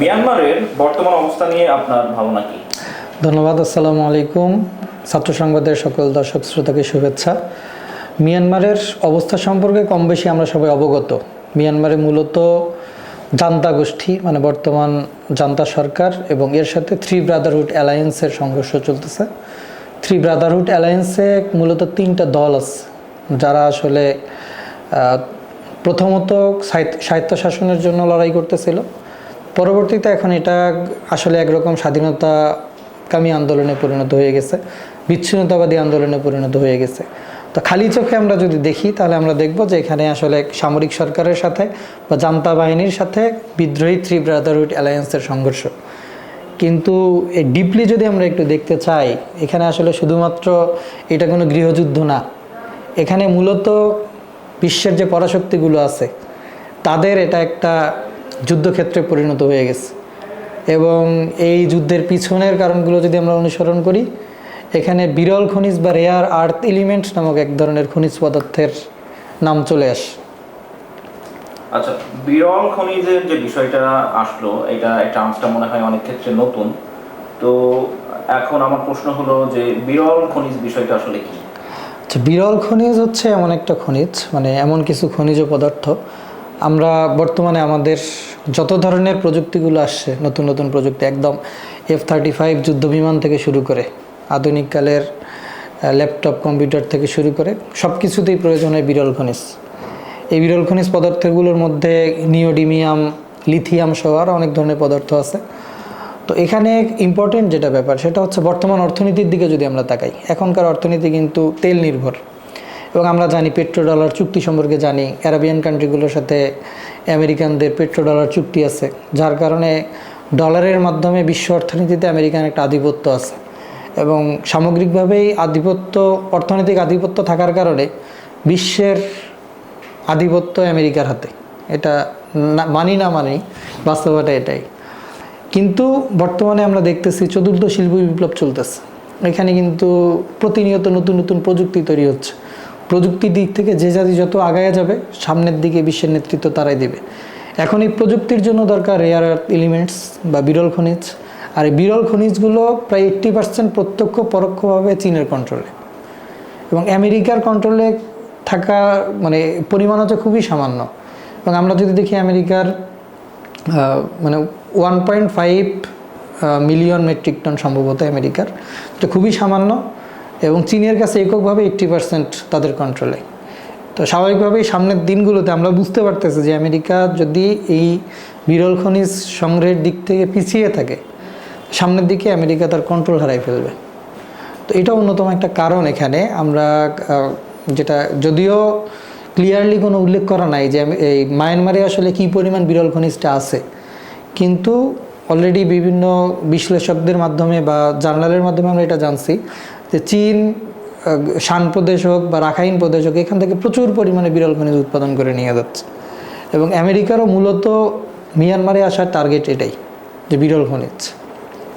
মিয়ানমারের বর্তমান অবস্থা নিয়ে আপনার ভাবনা কি? ধন্যবাদ, আসসালামু আলাইকুম। ছাত্র সংবাদের সকল দর্শক শ্রোতাকে শুভেচ্ছা। মিয়ানমারের অবস্থা সম্পর্কে কম বেশি আমরা সবাই অবগত। মিয়ানমারে মূলত জান্তা গোষ্ঠী মানে বর্তমান জান্তা সরকার এবং এর সাথে থ্রি ব্রাদারহুড অ্যালায়েন্সের সংঘর্ষ চলতেছে। থ্রি ব্রাদারহুড অ্যালায়েন্সে মূলত তিনটা দল আছে। যারা আসলে প্রথমত সাহিত্য শাসনের জন্য লড়াই করতেছিল। পরবর্তীতে এখন এটা আসলে একরকম স্বাধীনতাকামী আন্দোলনে পরিণত হয়ে গেছে, বিচ্ছিন্নতাবাদী আন্দোলনে পরিণত হয়ে গেছে। তো খালি চোখে আমরা যদি দেখি, তাহলে আমরা দেখব যে এখানে আসলে সামরিক সরকারের সাথে বা জান্তা বাহিনীর সাথে বিদ্রোহী থ্রি ব্রাদারহুড অ্যালায়েন্সের সংঘর্ষ। কিন্তু এই ডিপলি যদি আমরা একটু দেখতে চাই, এখানে আসলে শুধুমাত্র এটা কোনো গৃহযুদ্ধ না। এখানে মূলত বিশ্বের যে পরাশক্তিগুলো আছে, তাদের এটা একটা যুদ্ধক্ষেত্রে পরিণত হয়ে গেছে। এবং এই যুদ্ধের পিছনের কারণগুলো যদি আমরা অনুসরণ করি এখানে বিরল খনিজ বা রেয়ার আর্থ এলিমেন্ট নামক এক ধরনের খনিজ পদার্থের নাম চলে আসে। আচ্ছা বিরল খনিজের যে বিষয়টা আসলো এটা টার্মসটা মনে হয় অনেক ক্ষেত্রে নতুন। তো এখন আমার প্রশ্ন হলো যে বিরল খনিজ বিষয়টা আসলে কি? আচ্ছা বিরল খনিজ হচ্ছে এমন একটা খনিজ মানে এমন কিছু খনিজ পদার্থ। আমরা বর্তমানে আমাদের যত ধরনের প্রযুক্তিগুলো আসছে, নতুন নতুন প্রযুক্তি, একদম এফ থার্টি ফাইভ যুদ্ধ বিমান থেকে শুরু করে আধুনিককালের ল্যাপটপ, কম্পিউটার থেকে শুরু করে সব কিছুতেই প্রয়োজন হয় বিরল খনিজ। এই বিরল খনিজ পদার্থগুলোর মধ্যে নিওডিমিয়াম, লিথিয়াম সহ আরও অনেক ধরনের পদার্থ আছে। তো এখানে ইম্পর্টেন্ট যেটা ব্যাপার, সেটা হচ্ছে বর্তমান অর্থনীতির দিকে যদি আমরা তাকাই, এখনকার অর্থনীতি কিন্তু তেল নির্ভর। এবং আমরা জানি পেট্রো ডলার চুক্তি সম্পর্কে জানি, অ্যারাবিয়ান কান্ট্রিগুলোর সাথে আমেরিকানদের পেট্রো ডলার চুক্তি আছে, যার কারণে ডলারের মাধ্যমে বিশ্ব অর্থনীতিতে আমেরিকান একটা আধিপত্য আছে। এবং সামগ্রিকভাবেই আধিপত্য, অর্থনৈতিক আধিপত্য থাকার কারণে বিশ্বের আধিপত্য আমেরিকার হাতে। এটা মানি না মানি, বাস্তবতা এটাই। কিন্তু বর্তমানে আমরা দেখতেছি চতুর্থ শিল্প বিপ্লব চলতেছে। এখানে কিন্তু প্রতিনিয়ত নতুন নতুন প্রযুক্তি তৈরি হচ্ছে। প্রযুক্তির দিক থেকে যে জাতি যত আগায় যাবে, সামনের দিকে বিশ্বের নেতৃত্ব তারাই দেবে। এখন এই প্রযুক্তির জন্য দরকার রেয়ার আর্থ এলিমেন্টস বা বিরল খনিজ। আর এই বিরল খনিজগুলো প্রায় এইট্টি পার্সেন্ট প্রত্যক্ষ, পরোক্ষভাবে চীনের কন্ট্রোলে এবং আমেরিকার কন্ট্রোলে থাকা মানে পরিমাণ হচ্ছে খুবই সামান্য। এবং আমরা যদি দেখি আমেরিকার মানে one point five million metric ton সম্ভবত আমেরিকার। এটা খুবই সামান্য। এবং চীনের কাছে এককভাবে এইট্টি পার্সেন্ট তাদের কন্ট্রোলে তো স্বাভাবিকভাবেই সামনের দিনগুলোতে আমরা বুঝতে পারতেছি যে আমেরিকা যদি এই বিরল খনিজ সংগ্রহের দিক থেকে পিছিয়ে থাকে, সামনের দিকে আমেরিকা তার কন্ট্রোল হারাই ফেলবে। তো এটা অন্যতম একটা কারণ এখানে। আমরা যেটা যদিও ক্লিয়ারলি কোনো উল্লেখ করা নাই যে এই মায়ানমারে আসলে কী পরিমাণ বিরল খনিজটা আছে। কিন্তু অলরেডি বিভিন্ন বিশ্লেষকদের মাধ্যমে বা জার্নালের মাধ্যমে আমরা এটা জানছি চীন শান প্রদেশ হোক বা রাখাইন প্রদেশ হোক, এখান থেকে প্রচুর পরিমাণে বিরল খনিজ উৎপাদন করে নিয়ে যাচ্ছে। এবং আমেরিকারও মূলত মিয়ানমারে আসার টার্গেট এটাই, যে বিরল খনিজ।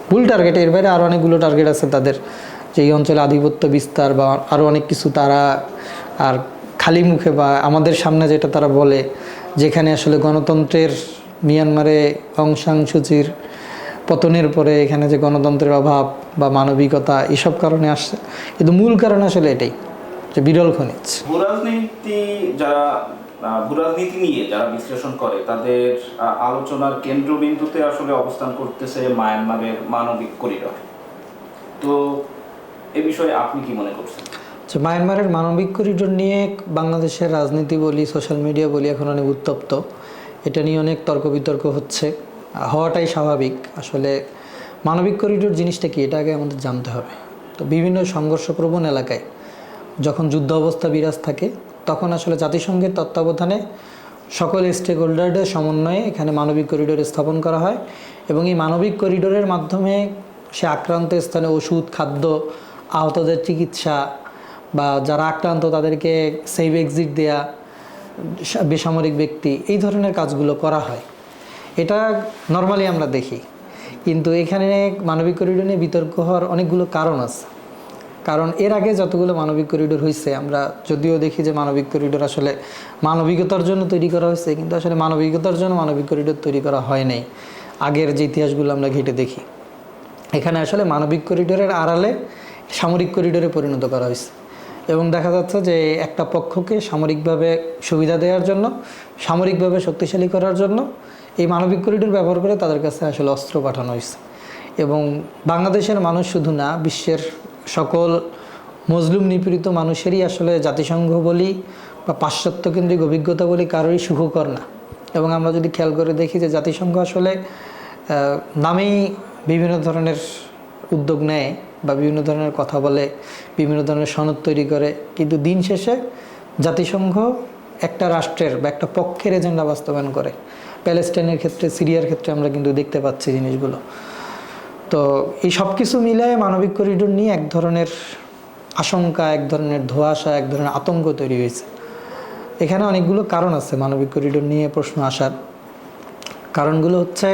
ভুল টার্গেট এর বাইরে আরও অনেকগুলো টার্গেট আছে তাদের, যে এই অঞ্চলে আধিপত্য বিস্তার বা আরও অনেক কিছু তারা আর খালি মুখে বা আমাদের সামনে যেটা তারা বলে, যেখানে আসলে গণতন্ত্রের মিয়ানমারে অং সান সুচির পতনের পরে এখানে যে গণতন্ত্রের অভাব বা মানবিকতা এসব কারণে আসছে। কিন্তু মূল কারণ আসলে এটাই যে বিরল খনিজ। ভূরাজনীতি যারা ভূরাজনীতি নিয়ে যারা বিশ্লেষণ করে তাদের আলোচনার কেন্দ্রবিন্দুতে আসলে অবস্থান করতেছে মায়ানমারের মানবিক করিডর। তো এ বিষয়ে আপনি কি মনে করছেন? আচ্ছা মায়ানমারের মানবিক করিডোর নিয়ে বাংলাদেশের রাজনীতি বলি সোশ্যাল মিডিয়া বলি এখন অনেক উত্তপ্ত। এটা নিয়ে অনেক তর্ক বিতর্ক হচ্ছে। হওয়াটাই স্বাভাবিক। আসলে মানবিক করিডোর জিনিসটা কি? এটা আগে আমাদের জানতে হবে। তো বিভিন্ন সংঘর্ষপ্রবণ এলাকায় যখন যুদ্ধ অবস্থা বিরাজ থাকে, তখন আসলে জাতিসংঘের তত্ত্বাবধানে সকল স্টেক হোল্ডারদের সমন্বয়ে এখানে মানবিক করিডোর স্থাপন করা হয় এবং এই মানবিক করিডোরের মাধ্যমে সে আক্রান্ত স্থানে ওষুধ, খাদ্য, আহতদের চিকিৎসা বা যারা আক্রান্ত তাদেরকে সেভ এক্সিট দেয়া, বেসামরিক ব্যক্তি এই ধরনের কাজগুলো করা হয়। এটা নর্মালি আমরা দেখি। কিন্তু এখানে মানবিক করিডোর নিয়ে বিতর্ক হওয়ার অনেকগুলো কারণ আছে। কারণ এর আগে যতগুলো মানবিক করিডোর হয়েছে আমরা যদিও দেখি যে মানবিক করিডোর আসলে মানবিকতার জন্য তৈরি করা হয়েছে কিন্তু আসলে মানবিকতার জন্য মানবিক করিডোর তৈরি করা হয় নাই। আগের যে ইতিহাসগুলো আমরা ঘেটে দেখি। এখানে আসলে মানবিক করিডোরের আড়ালে সামরিক করিডোরে পরিণত করা হয়েছে এবং দেখা যাচ্ছে যে একটা পক্ষকে সামরিকভাবে সুবিধা দেওয়ার জন্য, সামরিকভাবে শক্তিশালী করার জন্য এই মানবিক করিডোর ব্যবহার করে তাদের কাছে আসলে অস্ত্র পাঠানো হয়েছে। এবং বাংলাদেশের মানুষ শুধু না, বিশ্বের সকল মজলুম নিপীড়িত মানুষেরই আসলে জাতিসংঘ বলি বা পাশ্চাত্য কেন্দ্রিক অভিজ্ঞতা বলি কারোরই সুখকর না। এবং আমরা যদি খেয়াল করে দেখি যে জাতিসংঘ আসলে নামেই বিভিন্ন ধরনের উদ্যোগ নেয় বা বিভিন্ন ধরনের কথা বলে, বিভিন্ন ধরনের সনদ তৈরি করে। কিন্তু দিন শেষে জাতিসংঘ একটা রাষ্ট্রের বা একটা পক্ষের এজেন্ডা বাস্তবায়ন করে। প্যালেস্টাইনের ক্ষেত্রে, সিরিয়ার ক্ষেত্রে আমরা কিন্তু দেখতে পাচ্ছি জিনিসগুলো। তো এই সব কিছু মিলায় মানবিক করিডোর নিয়ে এক ধরনের আশঙ্কা, এক ধরনের ধোঁয়াশা, এক ধরনের আতঙ্ক তৈরি হয়েছে। এখানে অনেকগুলো কারণ আছে মানবিক করিডোর নিয়ে প্রশ্ন আসার। কারণগুলো হচ্ছে,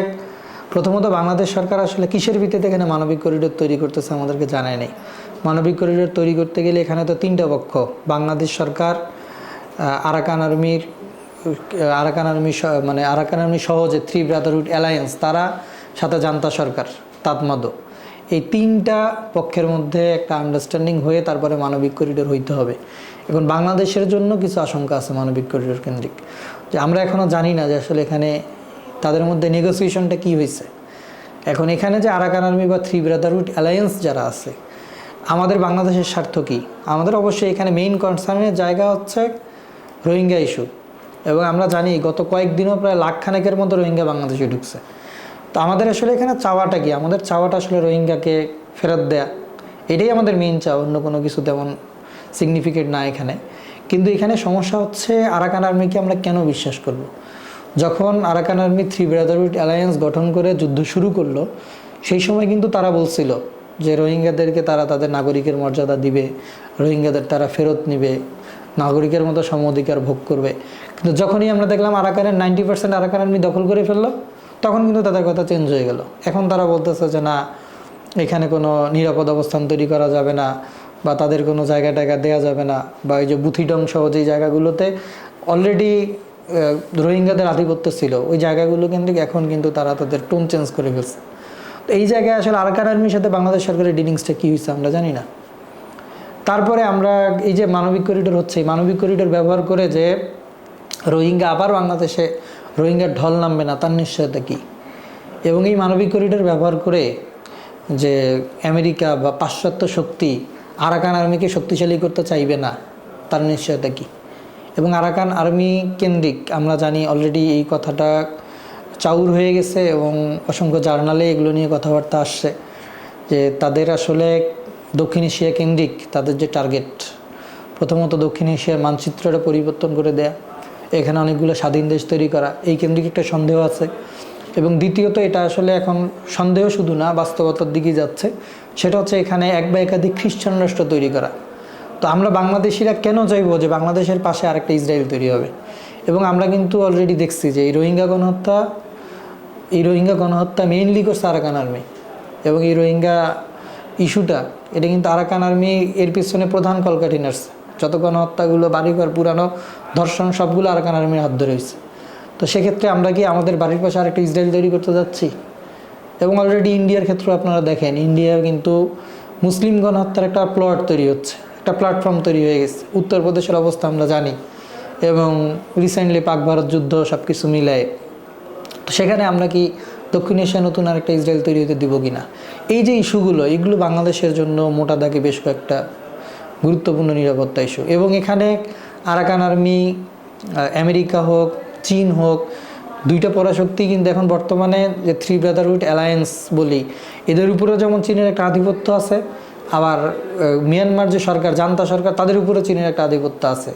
প্রথমত বাংলাদেশ সরকার আসলে কিসের ভিত্তিতে এখানে মানবিক করিডোর তৈরি করতেছে আমাদেরকে জানায় নেই। মানবিক করিডোর তৈরি করতে গেলে এখানে তো তিনটা পক্ষ, বাংলাদেশ সরকার আরাকান আর্মির আরাকান আর্মি মানে আরাকান আর্মি সহ যে থ্রি ব্রাদারহুড অ্যালায়েন্স তারা সাথে জান্তা সরকার, তাতমাদো। এই তিনটা পক্ষের মধ্যে একটা আন্ডারস্ট্যান্ডিং হয়ে তারপরে মানবিক করিডোর হইতে হবে। এখন বাংলাদেশের জন্য কিছু আশঙ্কা আছে মানবিক করিডোর কেন্দ্রিক। যে আমরা এখনও জানি না যে আসলে এখানে তাদের মধ্যে নেগোসিয়েশনটা কি হয়েছে এখন এখানে যে আরাকান আর্মি বা থ্রি ব্রাদারহুড অ্যালায়েন্স যারা আছে, আমাদের বাংলাদেশের স্বার্থ কী? আমাদের অবশ্যই এখানে মেইন কনসার্নের জায়গা হচ্ছে রোহিঙ্গা ইস্যু এবং আমরা জানি গত কয়েকদিনও প্রায় লাখ খানেকের মতো রোহিঙ্গা বাংলাদেশে ঢুকছে। তো আমাদের আসলে এখানে চাওয়াটা কি? আমাদের চাওয়াটা আসলে রোহিঙ্গাকে ফেরত দেয়া। এটাই আমাদের মেইন চাওয়া, অন্য কোনো কিছু তেমন সিগনিফিকেন্ট না এখানে। কিন্তু এখানে সমস্যা হচ্ছে আরাকান আর্মিকে আমরা কেন বিশ্বাস করব। যখন Arakan Army three brotherhood alliance গঠন করে যুদ্ধ শুরু করল, সেই সময় কিন্তু তারা বলছিল যে রোহিঙ্গাদেরকে তারা তাদের নাগরিকের মর্যাদা দিবে, রোহিঙ্গাদের তারা ফেরত নিবে। নাগরিকের মতো সম অধিকার ভোগ করবে। কিন্তু যখনই আমরা দেখলাম আরাকানের নাইনটি পার্সেন্ট আরাকান আর্মি দখল করে ফেলল, তখন কিন্তু তাদের কথা চেঞ্জ হয়ে গেল। এখন তারা বলতেছে যে, না, এখানে কোনো নিরাপদ অবস্থান তৈরি করা যাবে না বা তাদের কোনো জায়গা টায়গা দেওয়া যাবে না বা এই যে বুথিডং সহ যে জায়গাগুলোতে অলরেডি রোহিঙ্গাদের আধিপত্য ছিল, ওই জায়গাগুলো কিন্তু এখন কিন্তু তারা তাদের টোন চেঞ্জ করে ফেলছে। তো এই জায়গায় আসলে আরাকান আর্মির সাথে বাংলাদেশ সরকারের ডিলিংসটা কী হয়েছে আমরা জানি না। তারপরে আমরা এই যে মানবিক করিডোর হচ্ছে, এই মানবিক করিডোর ব্যবহার করে যে রোহিঙ্গা আবার বাংলাদেশে রোহিঙ্গার ঢল নামবে না, তার নিশ্চয়তা কী? এবং এই মানবিক করিডোর ব্যবহার করে যে আমেরিকা বা পাশ্চাত্য শক্তি আরাকান আর্মিকে শক্তিশালী করতে চাইবে না, তার নিশ্চয়তা কী? এবং আরাকান আর্মি কেন্দ্রিক, আমরা জানি অলরেডি এই কথাটা চাউর হয়ে গেছে এবং অসংখ্য জার্নালে এগুলো নিয়ে কথাবার্তা আসছে যে তাদের আসলে দক্ষিণ এশিয়া কেন্দ্রিক তাদের যে টার্গেট প্রথমত দক্ষিণ এশিয়ার মানচিত্রটা পরিবর্তন করে দেয়া, এখানে অনেকগুলো স্বাধীন দেশ তৈরি করা, এই কেন্দ্রিক একটা সন্দেহ আছে। এবং দ্বিতীয়ত এটা আসলে এখন সন্দেহ শুধু না, বাস্তবতার দিকে যাচ্ছে, সেটা হচ্ছে এখানে এক বা একাধিক খ্রিস্টান রাষ্ট্র তৈরি করা। তো আমরা বাংলাদেশিরা কেন চাইব যে বাংলাদেশের পাশে আরেকটা ইসরায়েল তৈরি হবে? এবং আমরা কিন্তু অলরেডি দেখছি যে এই রোহিঙ্গা গণহত্যা, এই রোহিঙ্গা গণহত্যা মেইনলি করছে আরাকান আর্মি এবং এই রোহিঙ্গা ইস্যুটা এটা কিন্তু আরাকান আর্মি এর পিছনে প্রধান কলকাঠি নার্স যত গণহত্যাগুলো, বাড়িঘর পুরানো, ধর্ষণ, সবগুলো আরাকান আর্মির হাত ধরে হয়েছে। তো সেক্ষেত্রে আমরা কি আমাদের বাড়ির পাশে আরেকটা ইসরায়েল তৈরি করতে যাচ্ছি? এবং অলরেডি ইন্ডিয়ার ক্ষেত্রেও আপনারা দেখেন ইন্ডিয়া কিন্তু মুসলিম গণহত্যার একটা প্লট তৈরি হচ্ছে, একটা প্ল্যাটফর্ম তৈরি হয়ে গেছে। উত্তরপ্রদেশের অবস্থা আমরা জানি। এবং রিসেন্টলি পাক ভারত যুদ্ধ সব কিছু মিলায়। তো সেখানে আমরা কি দক্ষিণ এশিয়া নতুন আরেকটা ইসরায়েল তৈরি হতে দিব কি না এই যে ইস্যুগুলো, এগুলো বাংলাদেশের জন্য মোটা দাগে বেশ কয়েকটা গুরুত্বপূর্ণ নিরাপত্তা ইস্যু। এবং এখানে আরাকান আর্মি আমেরিকা হোক, চীন হোক, দুইটা পরাশক্তি কিন্তু এখন বর্তমানে যে থ্রি ব্রাদারহুড অ্যালায়েন্স বলি, এদের উপরেও যেমন চীনের একটা আধিপত্য আছে, আবার মিয়ানমার যে সরকার, জান্তা সরকার, তাদের উপরে চীনের একটা আধিপত্য আছে।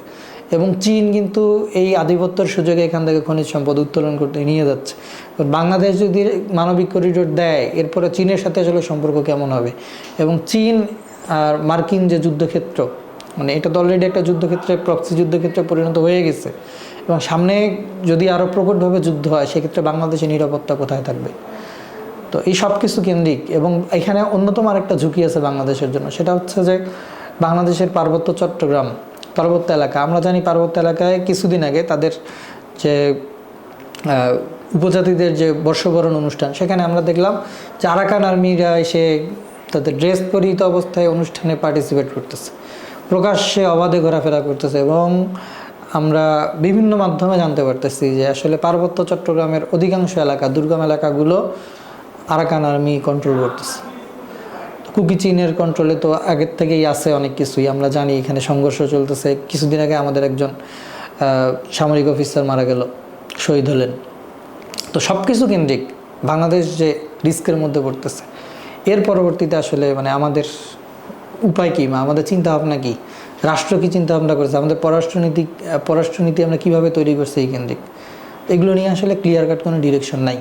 এবং চীন কিন্তু এই আধিপত্যের সুযোগে এখান থেকে খনিজ সম্পদ উত্তোলন করতে নিয়ে যাচ্ছে। বাংলাদেশ যদি মানবিক করিডোর দেয়, এরপরে চীনের সাথে আসলে সম্পর্ক কেমন হবে? এবং চীন আর মার্কিন যে যুদ্ধক্ষেত্র মানে এটা তো অলরেডি একটা যুদ্ধক্ষেত্রে প্রক্সি যুদ্ধক্ষেত্রে পরিণত হয়ে গেছে। এবং সামনে যদি আরও প্রকটভাবে যুদ্ধ হয়, সেক্ষেত্রে বাংলাদেশের নিরাপত্তা কোথায় থাকবে? তো এই সব কিছু কেন্দ্রিক এবং এখানে অন্যতম আরেকটা ঝুঁকি আছে বাংলাদেশের জন্য। সেটা হচ্ছে যে বাংলাদেশের পার্বত্য চট্টগ্রাম পার্বত্য এলাকা। আমরা জানি পার্বত্য এলাকায় কিছুদিন আগে তাদের যে উপজাতিদের যে বর্ষবরণ অনুষ্ঠান, সেখানে আমরা দেখলাম যে আরাকান আর্মিরা এসে তাদের ড্রেস পরিহিত অবস্থায় অনুষ্ঠানে পার্টিসিপেট করতেছে। প্রকাশ্যে অবাধে ঘোরাফেরা করতেছে এবং আমরা বিভিন্ন মাধ্যমে জানতে পারতেছি যে আসলে পার্বত্য চট্টগ্রামের অধিকাংশ এলাকা, দুর্গম এলাকাগুলো আরাকান আর্মি কন্ট্রোল করতেছে। কুকি চীনের কন্ট্রোলে তো আগের থেকেই আছে অনেক কিছুই। আমরা জানি এখানে সংঘর্ষ চলতেছে। কিছুদিন আগে আমাদের একজন সামরিক অফিসার মারা গেল, শহীদ হলেন। তো সব কিছু কেন্দ্রিক। বাংলাদেশ যে রিস্কের মধ্যে পড়তেছে। এর পরবর্তীতে আসলে মানে আমাদের উপায় কী? আমাদের চিন্তা ভাবনা কী? রাষ্ট্র কী চিন্তা ভাবনা করছে? আমাদের পররাষ্ট্রনীতি পররাষ্ট্রনীতি আমরা কীভাবে তৈরি করছি এই কেন্দ্রিক? এগুলো নিয়ে আসলে ক্লিয়ার কাট কোনো ডিরেকশন নাই।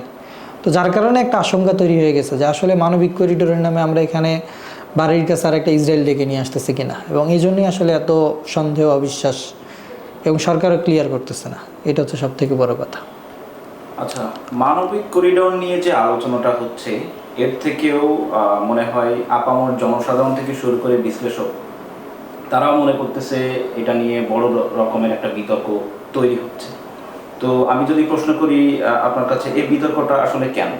তো যার কারণে একটা আশঙ্কা তৈরি হয়ে গেছে যে আসলে মানবিক করিডোরের নামে আমরা এখানে বাড়ির কাছে আর একটা ইসরায়েল ডেকে নিয়ে আসতেছি কিনা। এবং এই জন্যই আসলে এত সন্দেহ, অবিশ্বাস এবং সরকারও ক্লিয়ার করতেছে না। এটা হচ্ছে সব থেকে বড় কথা। আচ্ছা মানবিক করিডোর নিয়ে যে আলোচনাটা হচ্ছে, এর থেকেও মনে হয় আপামর জনসাধারণ থেকে শুরু করে বিশ্লেষক, তারাও মনে করতেছে এটা নিয়ে বড় রকমের একটা বিতর্ক তৈরি হচ্ছে। তো আমি যদি প্রশ্ন করি আপনার কাছে এই বিতর্কটা আসলে কেন?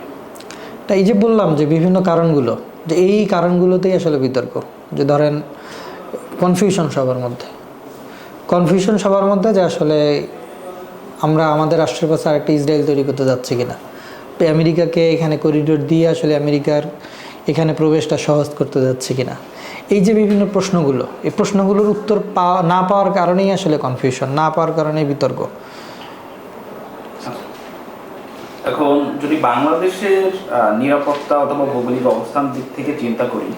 তা এই যে বললাম যে বিভিন্ন কারণগুলো, যে এই কারণগুলোতেই আসলে বিতর্ক। যে ধরেন কনফিউশন সবার মধ্যে। কনফিউশন সবার মধ্যে যে আসলে আমরা আমাদের রাষ্ট্রের পাশে আরেকটা ইসরায়েল তৈরি করতে যাচ্ছি কিনা। আমেরিকাকে এখানে করিডোর দিয়ে আসলে আমেরিকার এখানে প্রবেশটা সহজ করতে যাচ্ছে কিনা। এই যে বিভিন্ন প্রশ্নগুলো, এই প্রশ্নগুলোর উত্তর পাওয়া না পাওয়ার কারণেই আসলে কনফিউশন না পাওয়ার কারণেই বিতর্ক। এখন যদি বাংলাদেশের নিরাপত্তা অথবা ভৌগোলিক অবস্থান দিক থেকে চিন্তা করি,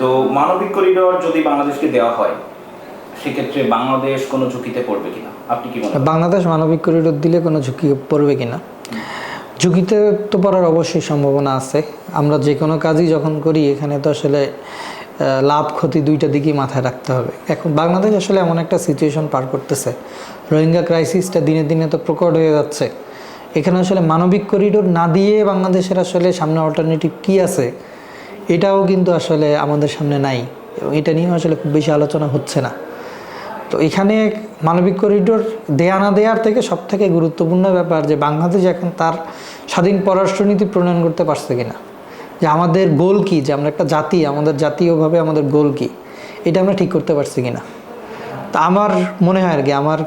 তো মানবিক করিডোর যদি বাংলাদেশকে দেওয়া হয়, সেক্ষেত্রে বাংলাদেশ কোনো ঝুঁকিতে পড়বে কিনা? আপনি কি মনে বাংলাদেশ মানবিক করিডোর দিলে কোনো ঝুঁকি পড়বে কিনা? ঝুঁকিতে তো পড়ার অবশ্যই সম্ভাবনা আছে। আমরা যে কোনো কাজই যখন করি, এখানে তো আসলে লাভ ক্ষতি দুইটা দিকেই মাথায় রাখতে হবে। এখন বাংলাদেশ আসলে এমন একটা সিচুয়েশন পার করতেছে। রোহিঙ্গা ক্রাইসিসটা দিনে দিনে তো প্রকট হয়ে যাচ্ছে। এখানে আসলে মানবিক করিডোর না দিয়ে বাংলাদেশের আসলে সামনে অল্টারনেটিভ কি আছে, এটাও কিন্তু আসলে আমাদের সামনে নাই। এবং এটা নিয়েও আসলে খুব বেশি আলোচনা হচ্ছে না। তো এখানে মানবিক করিডোর দেয়া না দেওয়ার থেকে সব থেকে গুরুত্বপূর্ণ ব্যাপার যে বাংলাদেশ এখন তার স্বাধীন পররাষ্ট্রনীতি প্রণয়ন করতে পারছে কিনা। যে আমাদের গোল কি? যে আমরা একটা জাতি, আমাদের জাতীয়ভাবে আমাদের গোল কি? এটা আমরা ঠিক করতে পারছি কিনা? তা আমার মনে হয় আর কি, আমার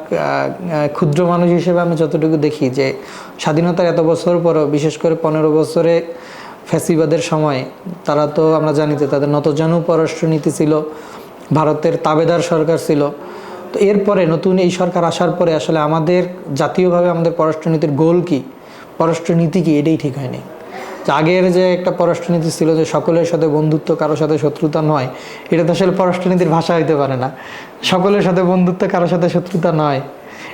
ক্ষুদ্র মানুষ হিসেবে আমি যতটুকু দেখি যে স্বাধীনতার এত বছর পরও, বিশেষ করে পনেরো বছরে ফ্যাসিবাদের সময়, তারা তো আমরা জানি যে তাদের নতজানু পররাষ্ট্রনীতি ছিল, ভারতের তাবেদার সরকার ছিল। তো এরপরে নতুন এই সরকার আসার পরে আসলে আমাদের জাতীয়ভাবে আমাদের পররাষ্ট্রনীতির গোল কী? পররাষ্ট্রনীতি কী? এটাই ঠিক হয়নি। আগের যে একটা পররাষ্ট্রনীতি ছিল যে সকলের সাথে বন্ধুত্ব কারোর সাথে শত্রুতা নয়, এটা তো আসলে পররাষ্ট্রনীতির ভাষা হইতে পারে না। সকলের সাথে বন্ধুত্ব কারোর সাথে শত্রুতা নয়,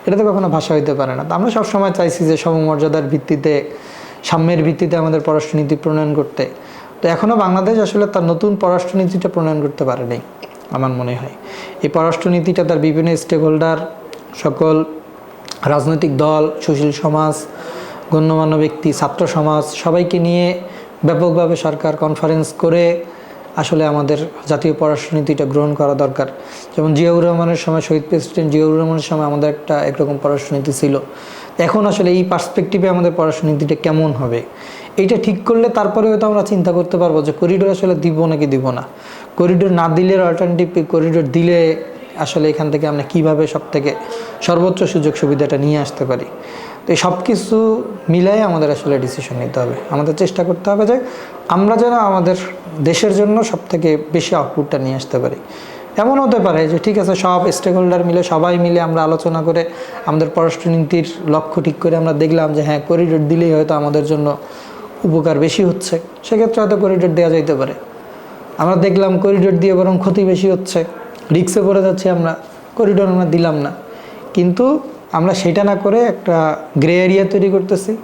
এটা তো কখনো ভাষা হইতে পারে না। আমরা সবসময় চাইছি যে সমমর্যাদার ভিত্তিতে, সাম্যের ভিত্তিতে আমাদের পররাষ্ট্রনীতি প্রণয়ন করতে। তো এখনও বাংলাদেশ আসলে তার নতুন পররাষ্ট্রনীতিটা প্রণয়ন করতে পারেনি আমার মনে হয়। এই পররাষ্ট্রনীতিটা তার বিভিন্ন স্টেক হোল্ডার সকল রাজনৈতিক দল, সুশীল সমাজ গণ্যমান্য ব্যক্তি, ছাত্র সমাজ, সবাইকে নিয়ে ব্যাপকভাবে সরকার কনফারেন্স করে আসলে আমাদের জাতীয় পররাষ্ট্রনীতিটা গ্রহণ করা দরকার। যেমন জিয়াউর রহমানের সময়, শহীদ প্রেসিডেন্ট জিয়াউর রহমানের সময় আমাদের একটা একরকম পররাষ্ট্রনীতি ছিল। এখন আসলে এই পার্সপেক্টিভে আমাদের পররাষ্ট্রনীতিটা কেমন হবে? এইটা ঠিক করলে তারপরে হয়তো আমরা চিন্তা করতে পারব যে করিডোর আসলে দিব নাকি দিব না। করিডোর না দিলে অল্টারনেটিভ করিডোর দিলে আসলে এখান থেকে আমরা কীভাবে সব থেকে সর্বোচ্চ সুযোগ সুবিধাটা নিয়ে আসতে পারি? তো এই সব কিছু মিলাই আমাদের আসলে ডিসিশন নিতে হবে। আমাদের চেষ্টা করতে হবে যে আমরা যেন আমাদের দেশের জন্য সব থেকে বেশি আউটপুটটা নিয়ে আসতে পারি। এমন হতে পারে যে ঠিক আছে, সব স্টেক হোল্ডার মিলে, সবাই মিলে আমরা আলোচনা করে আমাদের পররাষ্ট্রনীতির লক্ষ্য ঠিক করে আমরা দেখলাম যে হ্যাঁ করিডোর দিলেই হয়তো আমাদের জন্য উপকার বেশি হচ্ছে। সেক্ষেত্রে হয়তো করিডোর দেওয়া যাইতে পারে। আমরা দেখলাম করিডোর দিয়ে বরং ক্ষতি বেশি হচ্ছে। রিক্সে পড়ে যাচ্ছি আমরা। করিডোর আমরা দিলাম না। কিন্তু আমরা সেটা না করে একটা গ্রে এরিয়া তৈরি করতেছি।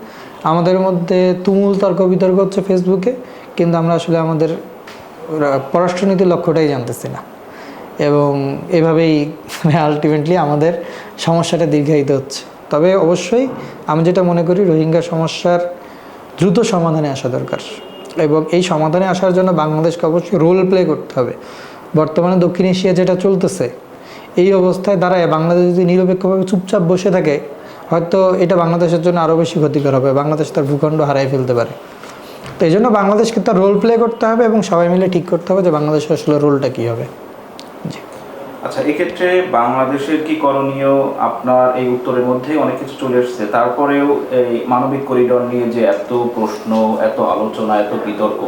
আমাদের মধ্যে তুমুল তর্ক বিতর্ক হচ্ছে ফেসবুকে কিন্তু আমরা আসলে আমাদের পররাষ্ট্রনীতির লক্ষ্যটাই জানতেছি না। এবং এভাবেই আলটিমেটলি আমাদের সমস্যাটা দীর্ঘায়িত হচ্ছে। তবে অবশ্যই আমি যেটা মনে করি, রোহিঙ্গা সমস্যার দ্রুত সমাধানে আসা দরকার। এবং এই সমাধানে আসার জন্য বাংলাদেশকে অবশ্যই রোল প্লে করতে হবে। বর্তমানে দক্ষিণ এশিয়া যেটা চলতেছে এই অবস্থায় দাঁড়ায় বাংলাদেশ যদি নিরপেক্ষভাবে চুপচাপ বসে থাকে, হয়তো এটা বাংলাদেশের জন্য আরও বেশি ক্ষতিকর হবে। বাংলাদেশ তার ভূখণ্ড হারাই ফেলতে পারে। তো এই জন্য বাংলাদেশকে তার রোল প্লে করতে হবে এবং সবাই মিলে ঠিক করতে হবে যে বাংলাদেশের আসলে রোলটা কী হবে। আচ্ছা এক্ষেত্রে বাংলাদেশের কি করণীয়? আপনার এই উত্তরের মধ্যে অনেক কিছু চলে এসেছে। তারপরেও এই মানবিক করিডোর নিয়ে যে এত প্রশ্ন, এত আলোচনা, এত বিতর্ক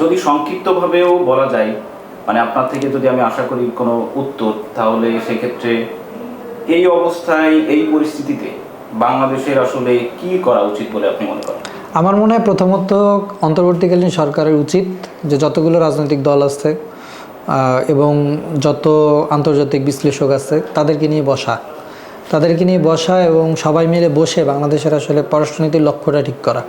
যদি সংক্ষিপ্তভাবেও বলা যায় মানে আপনার থেকে যদি আমি আশা করি কোনো উত্তর, তাহলে সেক্ষেত্রে এই অবস্থায়, এই পরিস্থিতিতে বাংলাদেশের আসলে কি করা উচিত বলে আপনি মনে করেন? আমার মনে হয় প্রথমত অন্তর্বর্তীকালীন সরকারের উচিত যে যতগুলো রাজনৈতিক দল আছে এবং যত আন্তর্জাতিক বিশ্লেষক আছে, তাদেরকে নিয়ে বসা। তাদেরকে নিয়ে বসা এবং সবাই মিলে বসে বাংলাদেশের আসলে পররাষ্ট্রনীতির লক্ষ্যটা ঠিক করা।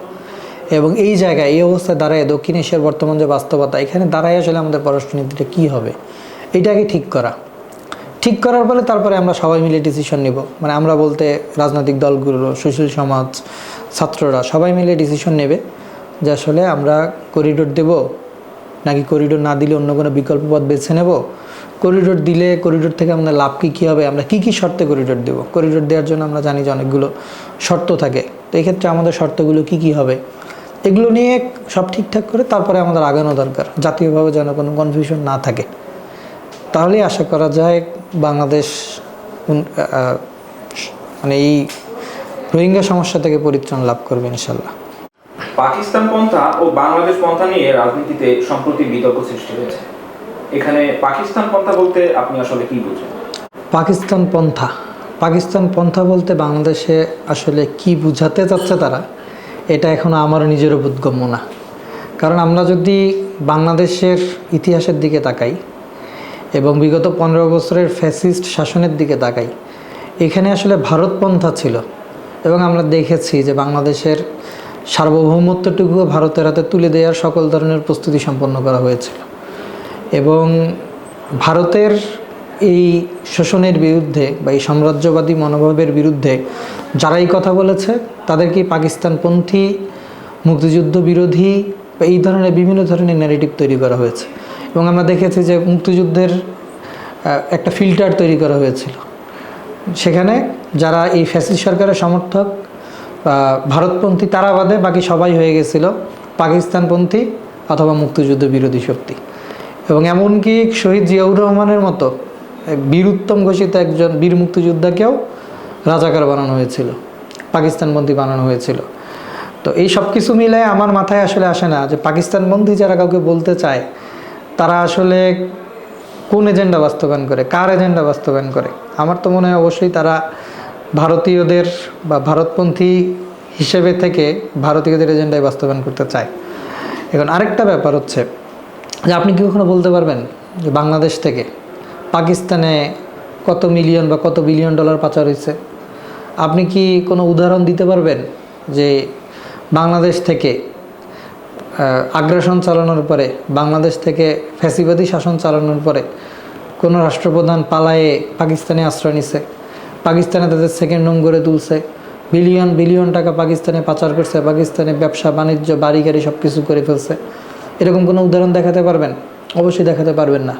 এবং এই জায়গায়, এই অবস্থায় দাঁড়ায় দক্ষিণ এশিয়ার বর্তমান যে বাস্তবতা, এখানে দাঁড়ায় আসলে আমাদের পররাষ্ট্রনীতিটা কী হবে? এটাকে ঠিক করা। ঠিক করার ফলে তারপরে আমরা সবাই মিলে ডিসিশন নিব। মানে আমরা বলতে রাজনৈতিক দলগুলো, সুশীল সমাজ, ছাত্ররা, সবাই মিলে ডিসিশন নেবে যে আসলে আমরা করিডোর দেব নাকি করিডোর না দিলে অন্য কোনো বিকল্প পথ বেছে নেব? করিডোর দিলে করিডোর থেকে আমাদের লাভ কী কী হবে? আমরা কী কী শর্তে করিডোর দেব? করিডোর দেওয়ার জন্য আমরা জানি যে অনেকগুলো শর্ত থাকে। তো এক্ষেত্রে আমাদের শর্তগুলো কী কী হবে? এগুলো নিয়ে সব ঠিকঠাক করে তারপরে আমাদের আগানো দরকার জাতীয়ভাবে যেন কোনো কনফিউশন না থাকে। তাহলেই আশা করা যায় বাংলাদেশ মানে এই রোহিঙ্গা সমস্যা থেকে পরিত্রাণ লাভ করবে ইনশাল্লাহ পাকিস্তান পন্থা ও বাংলাদেশ পন্থা নিয়ে রাজনীতিতে সম্প্রতি বিতর্ক সৃষ্টি হয়েছে। এখানে পাকিস্তান পন্থা বলতে আপনি আসলে কি বুঝেন? পাকিস্তান পন্থা। পাকিস্তান পন্থা বলতে বাংলাদেশে আসলে কি বুঝাতে চাচ্ছে তারা এটা এখনও আমারও নিজেরও বোধগম্য না। কারণ আমরা যদি বাংলাদেশের ইতিহাসের দিকে তাকাই এবং বিগত পনেরো বছরের ফ্যাসিস্ট শাসনের দিকে তাকাই, এখানে আসলে ভারতপন্থা ছিল এবং আমরা দেখেছি যে বাংলাদেশের সার্বভৌমত্বটুকুও ভারতের হাতে তুলে দেওয়ার সকল ধরনের প্রস্তুতি সম্পন্ন করা হয়েছিল। এবং ভারতের এই শোষণের বিরুদ্ধে বা এই সাম্রাজ্যবাদী মনোভাবের বিরুদ্ধে যারাই কথা বলেছে তাদেরকে পাকিস্তানপন্থী, মুক্তিযুদ্ধ বিরোধী বা এই ধরনের বিভিন্ন ধরনের ন্যারেটিভ তৈরি করা হয়েছে? এবং আমরা দেখেছি যে মুক্তিযুদ্ধের একটা ফিল্টার তৈরি করা হয়েছিল। সেখানে যারা এই ফ্যাসিস্ট সরকারের সমর্থক বা ভারতপন্থী, তারা বাদে বাকি সবাই হয়ে গেছিল পাকিস্তানপন্থী অথবা মুক্তিযুদ্ধ বিরোধী শক্তি। এবং এমনকি শহীদ জিয়াউর রহমানের মতো বীর উত্তম ঘোষিত একজন বীর মুক্তিযোদ্ধাকেও রাজাকার বানানো হয়েছিল পাকিস্তানপন্থী বানানো হয়েছিল। তো এই সব কিছু মিলে আমার মাথায় আসলে আসে না যে পাকিস্তানপন্থী যারা কাউকে বলতে চায়, তারা আসলে কোন এজেন্ডা বাস্তবায়ন করে, কার এজেন্ডা বাস্তবায়ন করে? আমার তো মনে হয় অবশ্যই তারা ভারতীয়দের বা ভারতপন্থী হিসেবে থেকে ভারতীয়দের এজেন্ডাই বাস্তবায়ন করতে চায়। এখন আরেকটা ব্যাপার হচ্ছে যে আপনি কি কখনো বলতে পারবেন যে বাংলাদেশ থেকে পাকিস্তানে কত মিলিয়ন বা কত বিলিয়ন ডলার পাচার হয়েছে? আপনি কি কোনো উদাহরণ দিতে পারবেন যে বাংলাদেশ থেকে আগ্রাসন চালানোর পরে, বাংলাদেশ থেকে ফ্যাসিবাদী শাসন চালানোর পরে কোনো রাষ্ট্রপ্রধান পালায়ে পাকিস্তানে আশ্রয় নিছে? পাকিস্তানে তাদের সেকেন্ড হোম গড়ে তুলছে। বিলিয়ন বিলিয়ন টাকা পাকিস্তানে পাচার করছে, পাকিস্তানে ব্যবসা, বাণিজ্য বাড়ি গাড়ি সব কিছু করে ফেলছে। এরকম কোনো উদাহরণ দেখাতে পারবেন? অবশ্যই দেখাতে পারবেন না।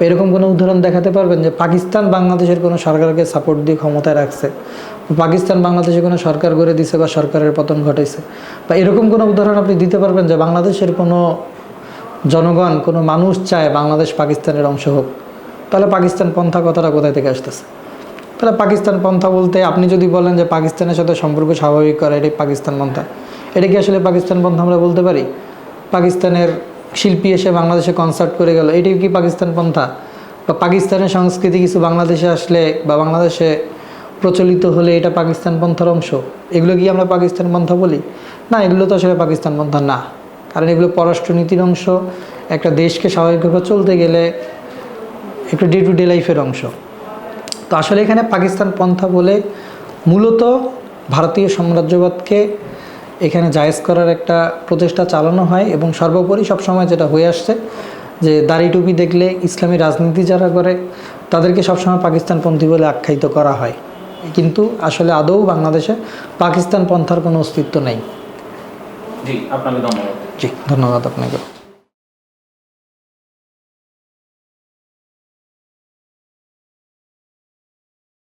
এরকম কোনো উদাহরণ দেখাতে পারবেন যে পাকিস্তান বাংলাদেশের কোনো সরকারকে সাপোর্ট দিয়ে ক্ষমতায় রাখছে? পাকিস্তান বাংলাদেশে কোনো সরকার গড়ে দিছে বা সরকারের পতন ঘটাইছে? বা এরকম কোনো উদাহরণ আপনি দিতে পারবেন যে বাংলাদেশের কোনো জনগণ, কোনো মানুষ চায় বাংলাদেশ পাকিস্তানের অংশ হোক? তাহলে পাকিস্তান পন্থা কথাটা কোথায় থেকে আসতেছে? তাহলে পাকিস্তান পন্থা বলতে আপনি যদি বলেন যে পাকিস্তানের সাথে সম্পর্ক স্বাভাবিক করা, এটাই পাকিস্তান পন্থা। এটা কি আসলে পাকিস্তান পন্থা আমরা বলতে পারি? পাকিস্তানের শিল্পী এসে বাংলাদেশে কনসার্ট করে গেল। এটাই কি পাকিস্তান পন্থা? বা পাকিস্তানের সংস্কৃতি কিছু বাংলাদেশে আসলে বা বাংলাদেশে প্রচলিত হলে এটা পাকিস্তান পন্থার অংশ? এগুলো কি আমরা পাকিস্তান পন্থা বলি? না, এগুলো তো আসলে পাকিস্তান পন্থা না। কারণ এগুলো পররাষ্ট্রনীতির অংশ। একটা দেশকে স্বাভাবিকভাবে চলতে গেলে একটু ডে টু ডে লাইফের অংশ। তো আসলে এখানে পাকিস্তান পন্থা বলে মূলত ভারতীয় সাম্রাজ্যবাদকে এখানে জায়েজ করার একটা প্রচেষ্টা চালানো হয় এবং সর্বোপরি সবসময় যেটা হয়ে আসছে যে দাড়ি টুপি দেখলে ইসলামী রাজনীতি যারা করে তাদেরকে সবসময় পাকিস্তানপন্থী বলে আখ্যায়িত করা হয়। কিন্তু আসলে আদৌ বাংলাদেশে পাকিস্তান পন্থার কোনো অস্তিত্ব নেই। জি আপনাকে ধন্যবাদ। জি ধন্যবাদ আপনাকে।